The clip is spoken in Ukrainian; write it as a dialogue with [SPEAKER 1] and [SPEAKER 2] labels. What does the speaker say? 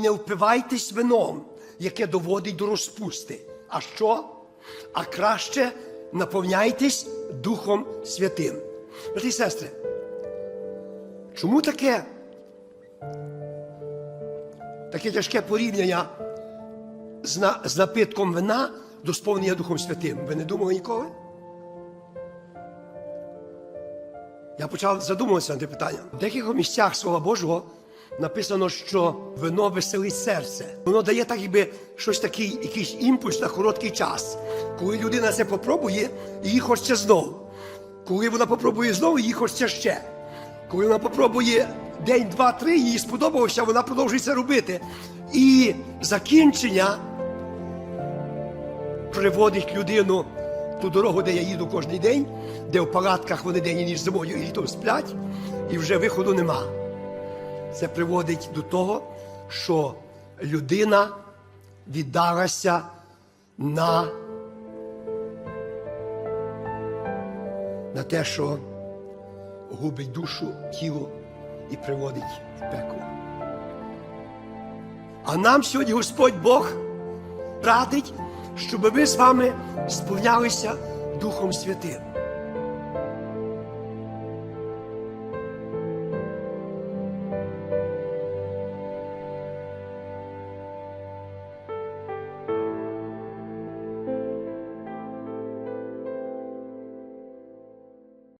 [SPEAKER 1] Не впивайтесь вином, яке доводить до розпусти. А що? А краще наповняйтесь Духом Святим. Брати і сестри, чому таке? Таке тяжке порівняння з, на, з напитком вина до сповнення Духом Святим. Ви не думали ніколи? Я почав задумуватися над питанням. В деяких місцях Слова Божого написано, що вино веселить серце. Воно дає так, якби щось такий, якийсь імпульс на короткий час. Коли людина це попробує, їй хочеться знову. Коли вона попробує знову, їй хочеться ще. Коли вона попробує день, два, три, їй сподобалося, вона продовжує це робити. І закінчення приводить людину ту дорогу, де я їду кожен день, де в палатках вони день і ніч зимою і літом сплять, і вже виходу нема. Це приводить до того, що людина віддалася на, на те, що губить душу, тіло і приводить в пекло. А нам сьогодні Господь Бог радить, щоб ми з вами сповнялися Духом Святим.